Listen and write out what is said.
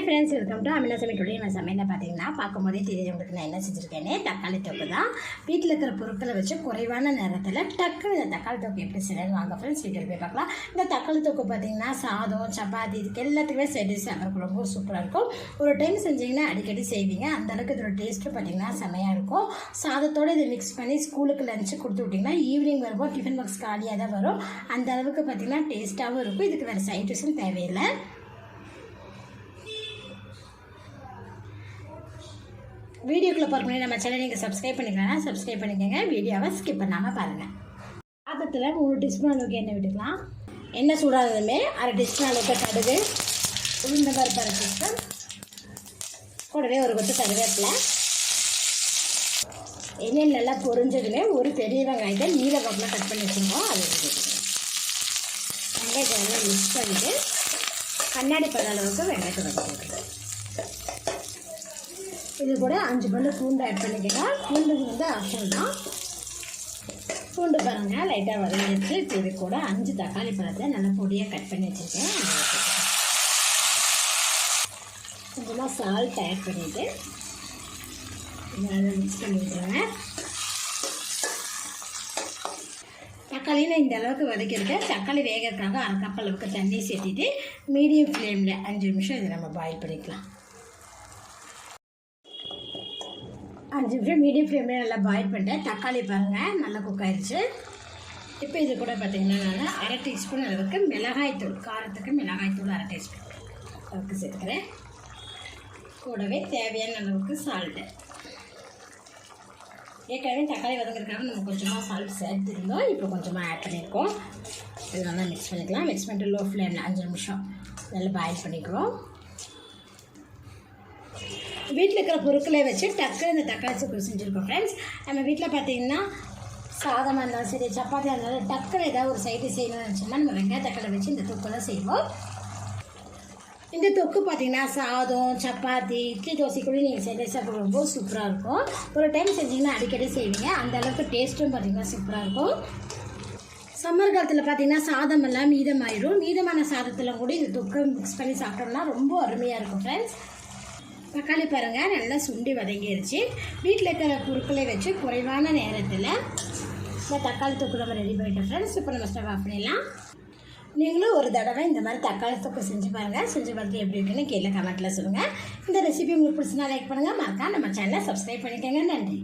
Hi friends welcome to அமினாசமி today நான் சமையலில் பார்த்தீங்கன்னா பார்க்கும்போதே தெரியுது உங்களுக்கு நான் என்ன செஞ்சுருக்கேனே தக்காளி தொக்கு தான். வீட்டில் இருக்கிற பொருட்களை வச்சு குறைவான நேரத்தில் டக்குன்னு இந்த தக்காளி தொக்கு எப்படி செய்யறது வாங்க ஃப்ரெண்ட்ஸ் வீட்டில் போய் பார்க்கலாம். இந்த தக்காளி தொக்கு பார்த்தீங்கன்னா சாதம் சப்பாத்தி இதுக்கு எல்லாத்துக்குமே சைடு சாப்பிட்றதுக்கு ரொம்ப சூப்பராக இருக்கும். ஒரு டைம் செஞ்சீங்கன்னா அடிக்கடி செய்வீங்க. அந்த அளவுக்கு இதோட டேஸ்ட்டு பார்த்தீங்கன்னா செமையாக இருக்கும். சாதத்தோடு இதை மிக்ஸ் பண்ணி ஸ்கூலுக்கு லஞ்சு கொடுத்து விட்டிங்கன்னா ஈவினிங் வரும்போது டிஃபன் பாக்ஸ் காலியாக தான் வரும். அந்த அளவுக்கு பார்த்தீங்கன்னா டேஸ்ட்டாகவும் இருக்கும். இதுக்கு வேறு சைட் டிஷ்ஷும் தேவையில்லை. வீடியோக்குள்ளே பார்க்கணும் நம்ம சேனல் நீங்கள் சப்ஸ்கிரைப் பண்ணிக்கலாம் சப்ஸ்கிரைப் பண்ணிக்கோங்க. வீடியோவை ஸ்கிப் பண்ணாமல் பாருங்கள் பாத்திரத்தில் மூணு டீஸ்பூன் அளவுக்கு எண்ணெய் விட்டுக்கலாம். எண்ணெய் சூடானதுமே அரை டீஸ்பூன் அளவுக்கு கடுகு உளுந்த பருப்பு அரை டீஸ்பூன் கூடவே ஒரு கொத்து கருவேப்பிலை. எண்ணெய் நல்லா பொரிஞ்சதுமே ஒரு பெரிய வெங்காயத்தை நீல பக்கத்தில் கட் பண்ணி வச்சுருக்கோம். அது வெங்காயத்தை நல்லா மிக்ஸ் பண்ணிவிட்டு கண்ணாடி பத அளவுக்கு வெங்காயத்தை வச்சுருக்கோம் இது கூட அஞ்சு பல்லு பூண்டு ஆட் பண்ணிக்கலாம் பூண்டு வந்து ஆப்ஷன் தான் பூண்டு பாருங்கள் லைட்டாக வதங்கிடுச்சு. இப்போ இது கூட அஞ்சு தக்காளி பழத்தை நல்லா பொடியாக கட் பண்ணி வச்சுருக்கேன். கொஞ்சமாக சால்ட் ஆட் பண்ணிவிட்டு நல்லா மிக்ஸ் பண்ணி விட்டுருங்க இந்த அளவுக்கு வதக்கியிருக்கேன் தக்காளி வேகிறதுக்காக அரை கப் அளவுக்கு தண்ணி சேர்த்திட்டு மீடியம் ஃப்ளேமில் அஞ்சு நிமிஷம் இதை நம்ம பாயில் பண்ணிக்கலாம். அஞ்சு நிமிஷம் மீடியம் ஃப்ளேமில் நல்லா பாயில் பண்ணிட்டேன். தக்காளி பாருங்கள் நல்லா குக் ஆயிடுச்சு இப்போ இது கூட பார்த்தீங்கன்னா நான் அரை டீஸ்பூன் அளவுக்கு மிளகாய்த்தூள் காரத்துக்கு மிளகாய்த்தூள் அரை டீஸ்பூன் அளவுக்கு சேர்த்துக்கிறேன் கூடவே தேவையான அளவுக்கு சால்ட்டு ஏற்கனவே தக்காளி வதங்கிறதுக்காக நம்ம கொஞ்சமாக சால்ட் சேர்த்துருந்தோம். இப்போ கொஞ்சமாக ஆட் பண்ணியிருக்கோம் இது நல்லா மிக்ஸ் பண்ணிக்கலாம். மிக்ஸ் பண்ணிட்டு லோ ஃப்ளேமில் அஞ்சு நிமிஷம் நல்லா பாயில் பண்ணிக்குவோம். வீட்டில் இருக்கிற பொருட்களை வச்சு டக்கு இந்த தக்காளி சூப்பு செஞ்சுருக்கோம் ஃப்ரெண்ட்ஸ் நம்ம வீட்டில் பார்த்தீங்கன்னா சாதமாக இருந்தாலும் சரி சப்பாத்தியாக இருந்தாலும் டக்குன்னு ஏதாவது ஒரு சைடு செய்யணும்னு நினச்சோம்னா நம்ம வெங்காய தக்காளி வச்சு இந்த தொக்கெல்லாம் செய்வோம். இந்த தொக்கு பார்த்தீங்கன்னா சாதம் சப்பாத்தி இட்லி தோசை கூட நீங்கள் செஞ்சு சாப்பிட ரொம்ப சூப்பராக இருக்கும். ஒரு டைம் செஞ்சீங்கன்னா அடிக்கடி செய்வீங்க. அந்த அளவுக்கு டேஸ்ட்டும் பார்த்தீங்கன்னா சூப்பராக இருக்கும். சம்மர் காலத்தில் பார்த்தீங்கன்னா சாதம் எல்லாம் மீதமாயிரும். மீதமான சாதத்தில் கூட இந்த தொக்கை மிக்ஸ் பண்ணி சாப்பிட்டோம்னா ரொம்ப அருமையாக இருக்கும் ஃப்ரெண்ட்ஸ் தக்காளி பாருங்கள் நல்லா சுண்டி வதங்கிருச்சு. வீட்டில் இருக்கிற பொருட்களை வச்சு குறைவான நேரத்தில் இந்த தக்காளி தொக்கு நம்ம ரெடி பண்ணிட்டோம் ஃப்ரெண்ட்ஸ் இப்போ நம்ம ஸ்டவ் ஆஃப் பண்ணிடலாம். நீங்களும் ஒரு தடவை இந்த மாதிரி தக்காளி தொக்கு செஞ்சு பாருங்கள் செஞ்சு பார்த்துட்டு எப்படி இருக்குன்னு கீழே கமெண்ட்டில் சொல்லுங்கள் இந்த ரெசிபி உங்களுக்கு பிடிச்சினா லைக் பண்ணுங்கள் மறக்காம நம்ம சேனலை சப்ஸ்கிரைப் பண்ணிக்கோங்க. நன்றி.